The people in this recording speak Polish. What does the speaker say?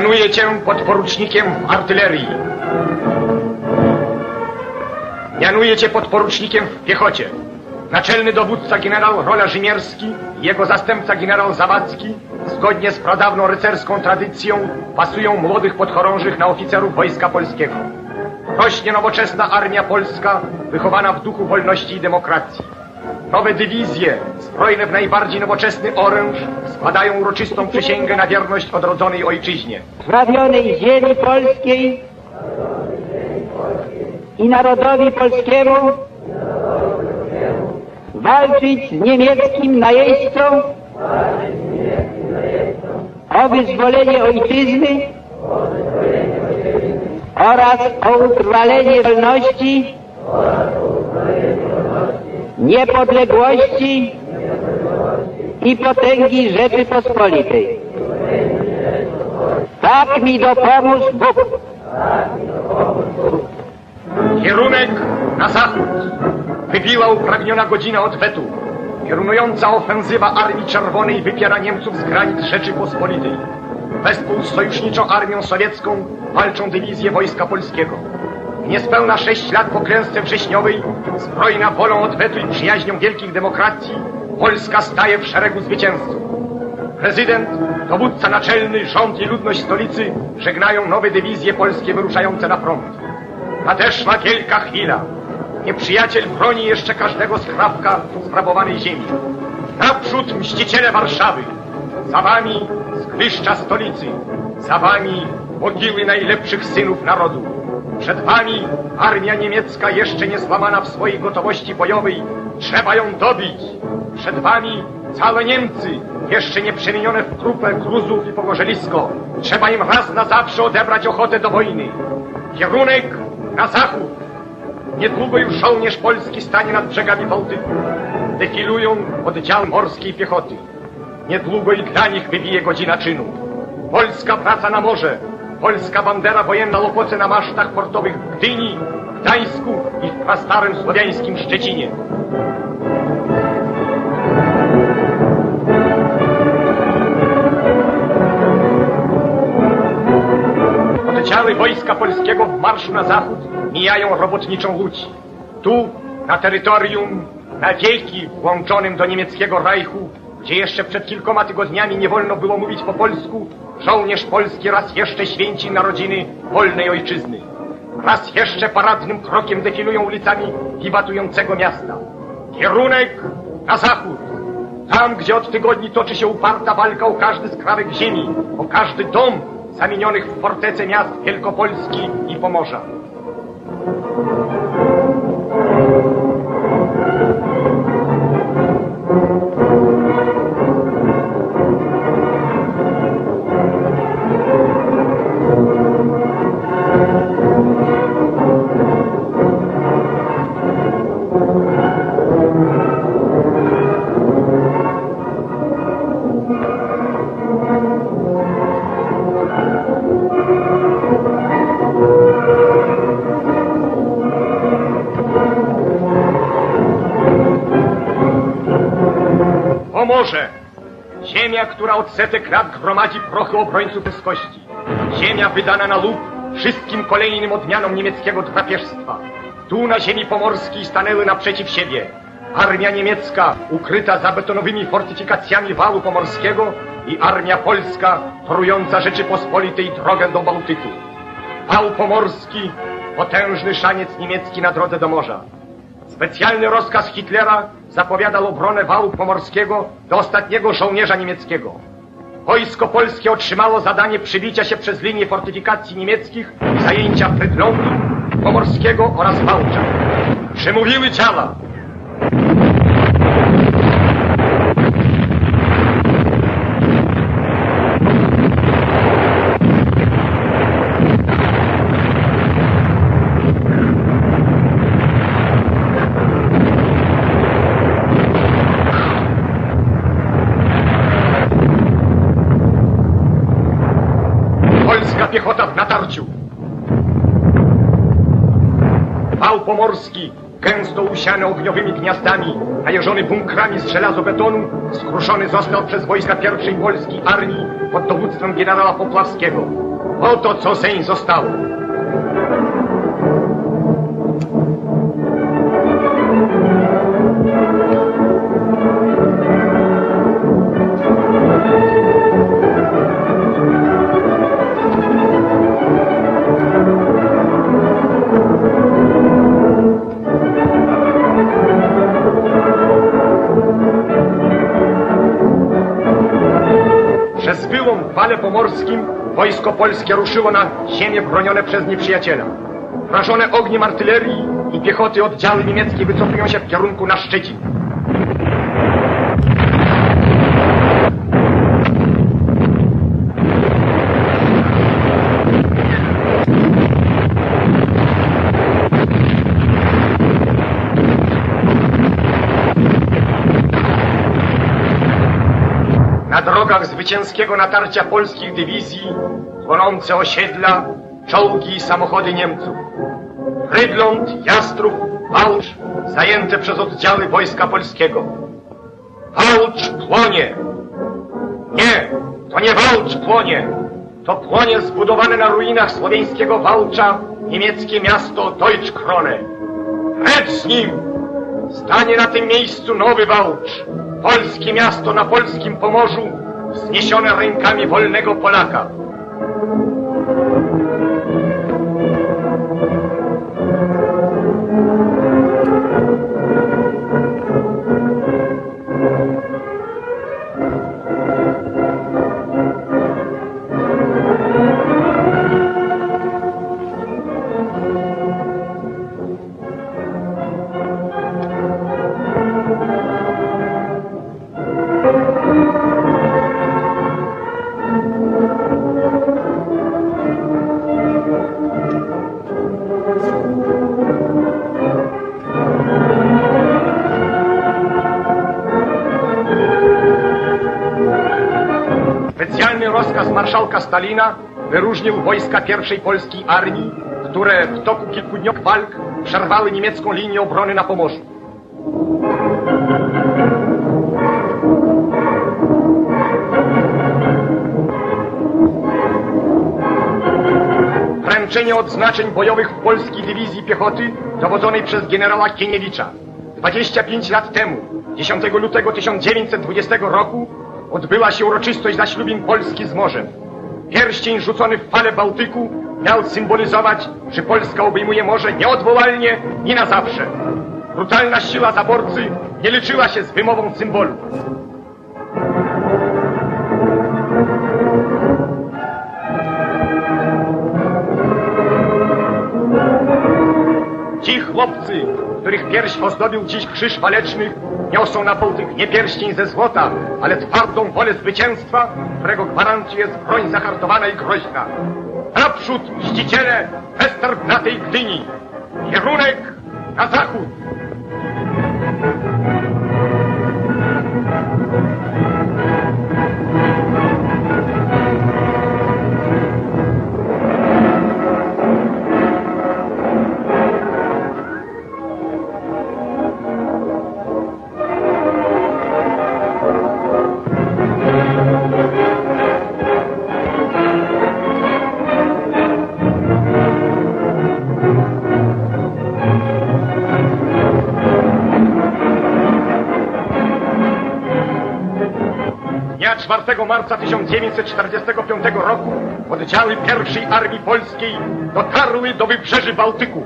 Mianuję cię podporucznikiem w artylerii. Mianuję cię podporucznikiem w piechocie. Naczelny dowódca generał Rola Rzymierski i jego zastępca generał Zawadzki, zgodnie z pradawną rycerską tradycją, pasują młodych podchorążych na oficerów Wojska Polskiego. Rośnie nowoczesna armia polska, wychowana w duchu wolności i demokracji. Nowe dywizje, zbrojne w najbardziej nowoczesny oręż, składają uroczystą przysięgę na wierność odrodzonej ojczyźnie. zbawionej ziemi polskiej i narodowi polskiemu walczyć z niemieckim najeźdźcą o wyzwolenie ojczyzny oraz o utrwalenie wolności, niepodległości i potęgi Rzeczypospolitej. Tak mi dopomóż Bóg. Kierunek na zachód. Wybiła upragniona godzina odwetu. Piorunująca ofensywa Armii Czerwonej wypiera Niemców z granic Rzeczypospolitej. Wespół z sojuszniczą armią sowiecką walczą dywizje Wojska Polskiego. Niespełna sześć lat po klęsce wrześniowej, zbrojna wolą odwetu i przyjaźnią wielkich demokracji, Polska staje w szeregu zwycięzców. Prezydent, dowódca naczelny, rząd i ludność stolicy żegnają nowe dywizje polskie wyruszające na front. Nadeszła wielka chwila. Nieprzyjaciel broni jeszcze każdego skrawka sprawowanej ziemi. Naprzód mściciele Warszawy. Za wami zgliszcza stolicy. Za wami mogiły najlepszych synów narodu. Przed wami armia niemiecka jeszcze nie złamana w swojej gotowości bojowej. Trzeba ją dobić. Przed wami całe Niemcy, jeszcze nie przemienione w trupę gruzów i pogorzelisko. Trzeba im raz na zawsze odebrać ochotę do wojny. Kierunek na zachód. Niedługo już żołnierz polski stanie nad brzegami Bałtyku. Defilują oddziały morskiej piechoty. Niedługo i dla nich wybije godzina czynu. Polska wraca na morze. Polska bandera wojenna lopoce na masztach portowych w Gdyni, Gdańsku i w prastarym słowiańskim Szczecinie. Oddziały Wojska Polskiego w marszu na zachód mijają robotniczą łódź. Tu, na terytorium, na wieki włączonym do niemieckiego Reichu, gdzie jeszcze przed kilkoma tygodniami nie wolno było mówić po polsku, żołnierz polski raz jeszcze święci narodziny wolnej ojczyzny. Raz jeszcze paradnym krokiem defilują ulicami wiwatującego miasta. Kierunek na zachód. Tam, gdzie od tygodni toczy się uparta walka o każdy skrawek ziemi, o każdy dom zamienionych w fortece miast Wielkopolski i Pomorza. Która od setek lat gromadzi prochy obrońców ludzkości. Ziemia wydana na lub wszystkim kolejnym odmianom niemieckiego drapieżstwa. Tu na ziemi pomorskiej stanęły naprzeciw siebie armia niemiecka ukryta za betonowymi fortyfikacjami wału pomorskiego i armia polska torująca Rzeczypospolitej drogę do Bałtyku. Wał pomorski, potężny szaniec niemiecki na drodze do morza. Specjalny rozkaz Hitlera zapowiadał obronę wału pomorskiego do ostatniego żołnierza niemieckiego. Wojsko polskie otrzymało zadanie przybicia się przez linię fortyfikacji niemieckich i zajęcia Frydlągu, Pomorskiego oraz Wałcza. Przemówiły ciała. Polska piechota w natarciu. Wał pomorski, gęsto usiany ogniowymi gniazdami, najeżony bunkrami z żelazobetonu, skruszony został przez wojska pierwszej polskiej armii pod dowództwem generała Popławskiego. Oto co zeń zostało. Wojsko polskie ruszyło na ziemię bronione przez nieprzyjaciela. Wrażone ogniem artylerii i piechoty oddziały niemieckie wycofują się w kierunku na Szczecin. Na drogach zwycięskiego natarcia polskich dywizji płonące osiedla, czołgi i samochody Niemców. Rydląt, Jastrów, Wałcz zajęte przez oddziały wojska polskiego. Wałcz płonie! Nie, to nie Wałcz płonie! To płonie zbudowane na ruinach słowiańskiego Wałcza niemieckie miasto Deutschkrone. Precz z nim! Stanie na tym miejscu nowy Wałcz, polskie miasto na polskim Pomorzu, wzniesione rękami wolnego Polaka. Specjalny rozkaz marszałka Stalina wyróżnił wojska pierwszej polskiej armii, które w toku kilkudniowych walk przerwały niemiecką linię obrony na Pomorzu. Wręczenie odznaczeń bojowych w polskiej dywizji piechoty dowodzonej przez generała Kieniewicza. 25 lat temu, 10 lutego 1920 roku, odbyła się uroczystość zaślubin Polski z morzem. Pierścień rzucony w falę Bałtyku miał symbolizować, że Polska obejmuje morze nieodwołalnie i na zawsze. Brutalna siła zaborcy nie liczyła się z wymową symbolu. Ci chłopcy, których pierś ozdobił dziś krzyż waleczny, niosą na Bałtyk nie pierścień ze złota, ale twardą wolę zwycięstwa, którego gwarancją jest broń zahartowana i groźna. Naprzód, mściciele Westerplatej Gdyni! Kierunek na zachód! 4 marca 1945 roku oddziały pierwszej Armii Polskiej dotarły do wybrzeży Bałtyku.